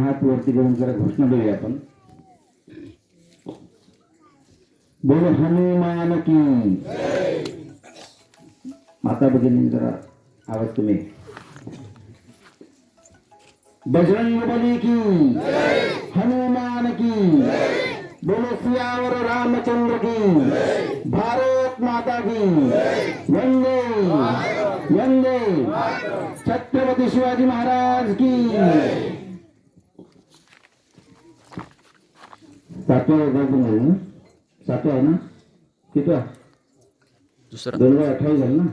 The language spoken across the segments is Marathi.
हात वरती करून जरा घोषणा देऊया आपण. बोल हनुमान की माता भगिनी जरा आवाज तुम्ही. बजरंग बली की हनुमान की बोलो सियावर रामचंद्र की भारत माता की वंदे वंदे. छत्रपती शिवाजी महाराज की सातवा वर्ग आहे ना? सातवा आहे ना? कितवा दुसरा. दोन हजार अठ्ठावीस झालं ना?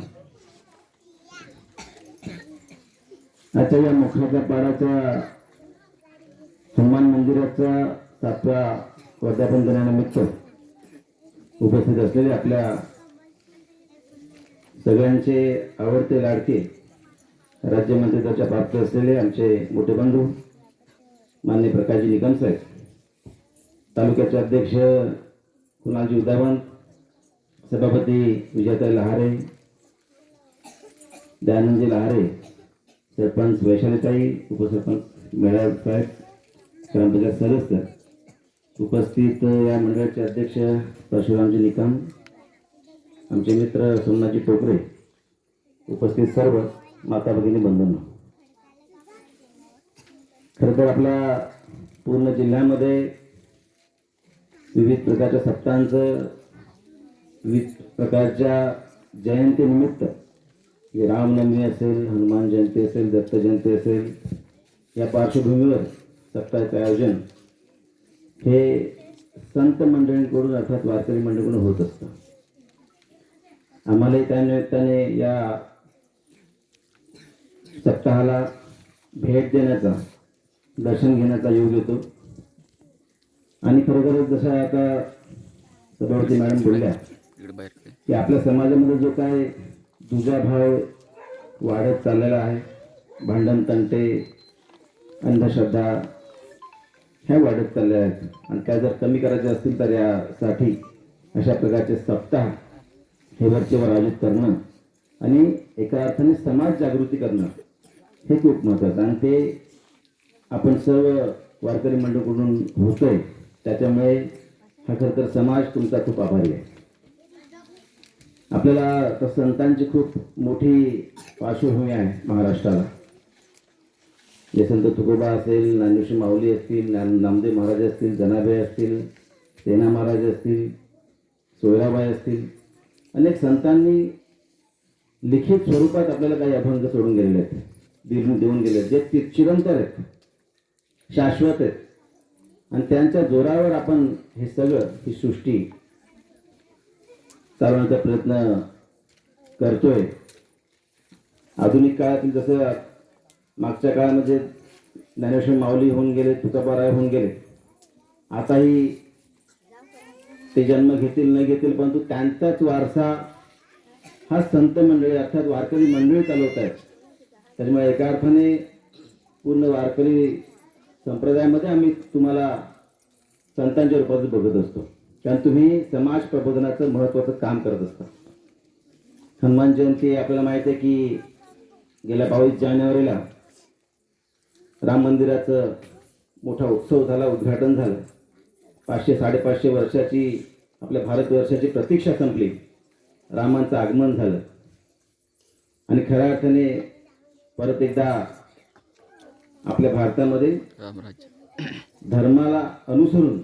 अच्छा या मोक्षाच्या पाडाच्या हनुमान मंदिराचा सातव्या वर्धापन दिनानिमित्त उपस्थित असलेले आपल्या सगळ्यांचे आवडते लाडके राज्यमंत्रित्वाच्या प्राप्त असलेले आमचे मोठे बंधू मान्य प्रकाशजी निकम साहेब. तालुक्याचे अध्यक्ष कुणालजी उदावंत सभापती विजयताई लहारे दयानंदजी लहारे सरपंच वैशालीताई उपसरपंच मेळा साहेब ग्रामपंचायत सदस्य उपस्थित या मंडळाचे अध्यक्ष परशुरामजी निकम आमचे मित्र सोमनाथजी टोकरे उपस्थित सर्व माता भगिनी बंधन. खरं तर आपल्या पूर्ण जिल्ह्यामध्ये विविध प्रकारच्या सप्ताहांचं विविध प्रकारच्या जयंतीनिमित्त जे रामनवमी असेल हनुमान जयंती असेल दत्त जयंती असेल या पार्श्वभूमीवर सप्ताहाचं आयोजन हे संत मंडळींकडून अर्थात वारकरी मंडळीकडून होत असतं. आम्हालाही त्या निमित्ताने या सप्ताहाला भेट देण्याचा दर्शन घेण्याचा योग येतो. आणि खरोखरच जसं आता सभापती मॅडम बोलल्या की आपल्या समाजामध्ये जो काय दुजाभाव वाढत चाललेला आहे भांडण तंटे अंधश्रद्धा ह्या वाढत चालल्या आहेत. आणि त्या जर कमी करायच्या असतील तर यासाठी अशा प्रकारचे सप्ताह हे वरचेवर आयोजित करणं आणि एका अर्थाने समाज जागृती करणं हे खूप महत्त्वाचं आणि ते आपण सर्व वारकरी मंडळकडून होतोय. त्याच्यामुळे हा खरं तर समाज तुमचा खूप आभारी आहे. आपल्याला तर संतांची खूप मोठी पार्श्वभूमी आहे महाराष्ट्राला. जे संत तुकोबा असेल ज्ञानेश्वर माऊली असतील नामदेव महाराज असतील जनाबाई असतील सेना महाराज असतील सोयराबाई असतील अनेक संतांनी लिखित स्वरूपात आपल्याला काही अभंग सोडून गेलेले आहेत. देऊन देऊन गेले आहेत, जे चिरंतर आहेत शाश्वत आहेत. आणि त्यांच्या जोरावर आपण हे सगळं ही सृष्टी चालवण्याचा प्रयत्न करतोय. आधुनिक काळातील जसं मागच्या काळामध्ये ज्ञानेश्वर माऊली होऊन गेले तुकाबाराय होऊन गेले. आताही ते जन्म घेतील न घेतील परंतु त्यांचाच वारसा हा संत मंडळी अर्थात वारकरी मंडळी चालवत आहेत त्याच्यामुळे एका अर्थाने पूर्ण वारकरी संप्रदायामध्ये आम्ही तुम्हाला संतांच्या रूपात बघत असतो. कारण तुम्ही समाज प्रबोधनाचं महत्त्वाचं काम करत असता. हनुमान जयंती आपल्याला माहीत आहे की गेल्या बावीस जानेवारीला राम मंदिराचं मोठा उत्सव झाला उद्घाटन झालं. पाचशे साडेपाचशे वर्षाची आपल्या भारतवर्षाची प्रतीक्षा संपली. रामांचं आगमन झालं. आणि खऱ्या अर्थाने परत एकदा आपल्या भारतामध्ये धर्माला अनुसरून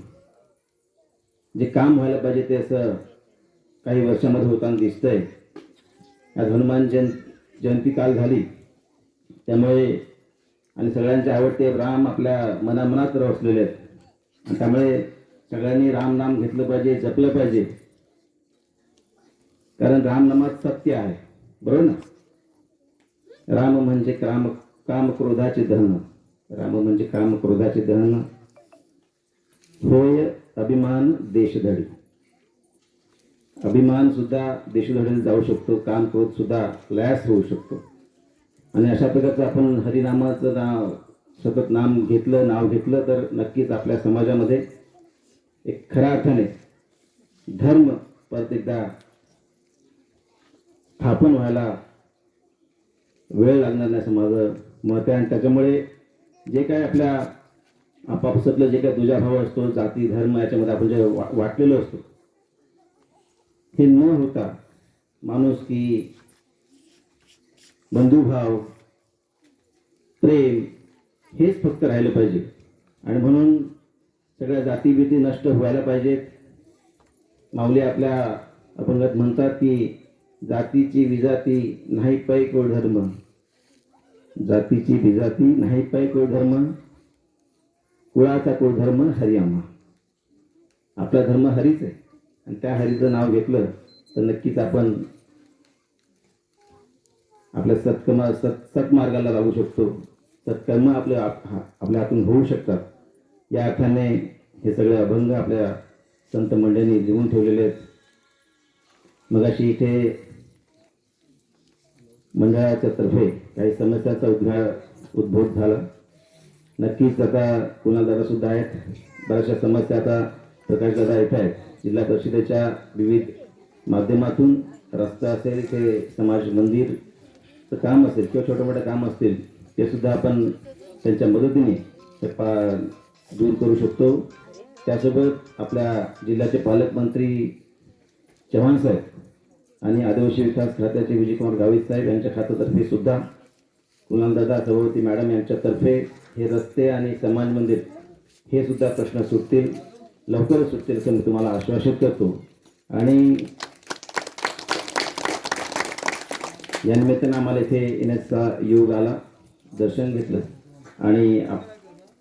जे काम व्हायला पाहिजे ते असं काही वर्षामध्ये होताना दिसतंय. आज हनुमान जयं जयंती काल झाली. त्यामुळे आणि सगळ्यांचे आवडते राम आपल्या मनामनात रवसलेले आहेत. आणि त्यामुळे सगळ्यांनी राम नाम घेतलं पाहिजे जपलं पाहिजे. कारण राम नामात सत्य आहे. बरोबर ना? राम म्हणजे काम काम क्रोधाचे दहन राम म्हणजे काम क्रोधाचे दहन होय अभिमान देशधडी. अभिमान सुद्धा देशधडीला जाऊ शकतो काम क्रोध सुद्धा लयास होऊ शकतो. आणि अशा प्रकारचं आपण हरिनामाचं नाव सतत नाम घेतलं नाव घेतलं तर नक्कीच आपल्या समाजामध्ये एक खऱ्या अर्थाने धर्म परत एकदा स्थापन व्हायला वेळ लागणार नाही असं माझं मत आहे आणि त्याच्यामुळे जे काय आपल्या आपापसातलं जे काय दुजाभाव असतो जाती धर्म याच्यामध्ये आपण जे वा वाटलेलो असतो हे न होता माणूस की बंधुभाव प्रेम हेच फक्त राहिलं पाहिजे. आणि म्हणून सगळ्या जातीभीती नष्ट व्हायला पाहिजेत माऊली आपल्या अभंगात म्हणतात की जातीची विजाती नाही पाय धर्म. जातीची बिजाती नाही पाय कोळ धर्म कुळाचा कोळ धर्म हरियामा. आपला धर्म हरीच आहे. आणि त्या हरीचं नाव घेतलं तर नक्कीच आपण आपल्या सत्कर्मा सत् सत्मार्गाला लागू शकतो. सत्कर्म आपल्या हा- आपल्या हातून होऊ शकतात. या अर्थाने हे सगळे अभंग आपल्या संत मंडळींनी लिहून ठेवलेले आहेत. मगाशी इथे मंडळाच्या तर्फे काही समस्यांचा उद्घा उद्भव झाला. नक्कीच आता कुणालदादा सुद्धा आहेत. बऱ्याचशा समस्या आता प्रकाशदादा येत आहेत. जिल्हा परिषदेच्या विविध माध्यमातून रस्ता असेल ते समाज मंदिरचं काम असेल किंवा छोटं मोठं काम असतील ते सुद्धा आपण त्यांच्या मदतीने ते पा दूर करू शकतो. त्यासोबत आपल्या जिल्ह्याचे पालकमंत्री चव्हाण साहेब आणि आदिवासी विकास खात्याचे विजयकुमार गावित साहेब यांच्या खात्यातर्फे सुद्धा कुणालदादा सभापती मॅडम यांच्यातर्फे हे रस्ते आणि समाज मंदिर हे सुद्धा प्रश्न सुटतील लवकरच सुटतील असं मी तुम्हाला आश्वासित करतो. आणि या निमित्तानं आम्हाला इथे येण्याचा योग आला दर्शन घेतलं आणि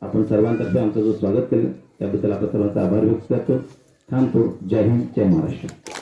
आपण सर्वांतर्फे आमचं जो स्वागत केलं त्याबद्दल आपण सर्वांचा आभार व्यक्त करतो. थांबतो. जय हिंद जय महाराष्ट्र.